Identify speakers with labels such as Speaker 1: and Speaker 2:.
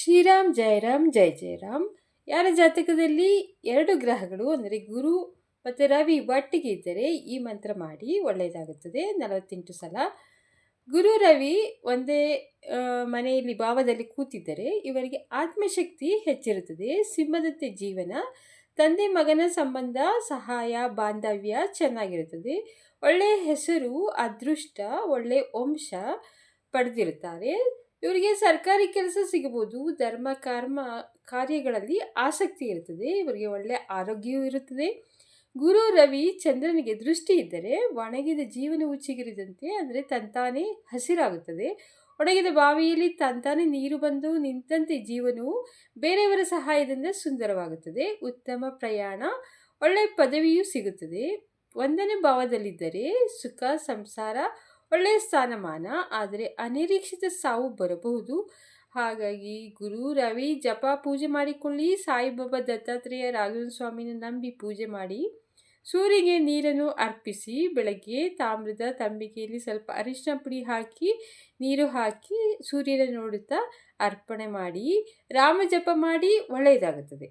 Speaker 1: ಶ್ರೀರಾಮ್, ಜಯರಾಮ್ ಜಯ ಜಯರಾಮ್. ಯಾರ ಜಾತಕದಲ್ಲಿ ಎರಡು ಗ್ರಹಗಳು, ಅಂದರೆ ಗುರು ಮತ್ತು ರವಿ ಒಟ್ಟಿಗೆ ಇದ್ದರೆ ಈ ಮಂತ್ರ ಮಾಡಿ ಒಳ್ಳೆಯದಾಗುತ್ತದೆ. ನಲವತ್ತೆಂಟು ಸಲ. ಗುರು, ರವಿ ಒಂದೇ ಮನೆಯಲ್ಲಿ ಭಾವದಲ್ಲಿ ಕೂತಿದ್ದರೆ ಇವರಿಗೆ ಆತ್ಮಶಕ್ತಿ ಹೆಚ್ಚಿರುತ್ತದೆ. ಸಿಂಹದಂತೆ ಜೀವನ, ತಂದೆ ಮಗನ ಸಂಬಂಧ, ಸಹಾಯ, ಬಾಂಧವ್ಯ ಚೆನ್ನಾಗಿರುತ್ತದೆ. ಒಳ್ಳೆಯ ಹೆಸರು, ಅದೃಷ್ಟ, ಒಳ್ಳೆಯ ವಂಶ ಪಡೆದಿರುತ್ತಾರೆ. ಇವರಿಗೆ ಸರ್ಕಾರಿ ಕೆಲಸ ಸಿಗಬಹುದು, ಧರ್ಮ, ಕರ್ಮ ಕಾರ್ಯಗಳಲ್ಲಿ ಆಸಕ್ತಿ ಇರುತ್ತದೆ, ಇವರಿಗೆ ಒಳ್ಳೆಯ ಆರೋಗ್ಯವೂ ಇರುತ್ತದೆ. ಗುರು, ರವಿ, ಚಂದ್ರನಿಗೆ ದೃಷ್ಟಿ ಇದ್ದರೆ ಒಣಗಿದ ಜೀವನವು ಚಿಗುರಿದಂತೆ ಅಂದರೆ ತಂತಾನೇ ಹಸಿರಾಗುತ್ತದೆ. ಒಣಗಿದ ಬಾವಿಯಲ್ಲಿ ತಂತಾನೇ ನೀರು ಬಂದು ನಿಂತಂತೆ ಜೀವನವು ಬೇರೆಯವರ ಸಹಾಯದಿಂದ ಸುಂದರವಾಗುತ್ತದೆ. ಉತ್ತಮ ಪ್ರಯಾಣ ಒಳ್ಳೆಯ ಪದವಿಯೂ ಸಿಗುತ್ತದೆ. ಒಂದನೇ ಭಾವದಲ್ಲಿದ್ದರೆ ಸುಖ, ಸಂಸಾರ ಒಳ್ಳೆಯ ಸ್ಥಾನಮಾನ, ಆದರೆ ಅನಿರೀಕ್ಷಿತ ಸಾವು ಬರಬಹುದು. ಹಾಗಾಗಿ ಗುರು ರವಿ, ಜಪ ಪೂಜೆ ಮಾಡಿಕೊಳ್ಳಿ. ಸಾಯಿಬಾಬಾ ದತ್ತಾತ್ರೇಯ ರಾಘವೇಂದ್ರ ಸ್ವಾಮಿನ ನಂಬಿ ಪೂಜೆ ಮಾಡಿ, ಸೂರ್ಯಗೆ ನೀರನ್ನು ಅರ್ಪಿಸಿ, ಬೆಳಗ್ಗೆ ತಾಮ್ರದ ತಂಬಿಗೆಯಲ್ಲಿ ಸ್ವಲ್ಪ ಅರಿಶಿನ ಪುಡಿ ಹಾಕಿ, ನೀರು ಹಾಕಿ ಸೂರ್ಯನ ನೋಡುತ್ತಾ ಅರ್ಪಣೆ ಮಾಡಿ, ರಾಮ ಜಪ ಮಾಡಿ ಒಳ್ಳೆಯದಾಗುತ್ತದೆ.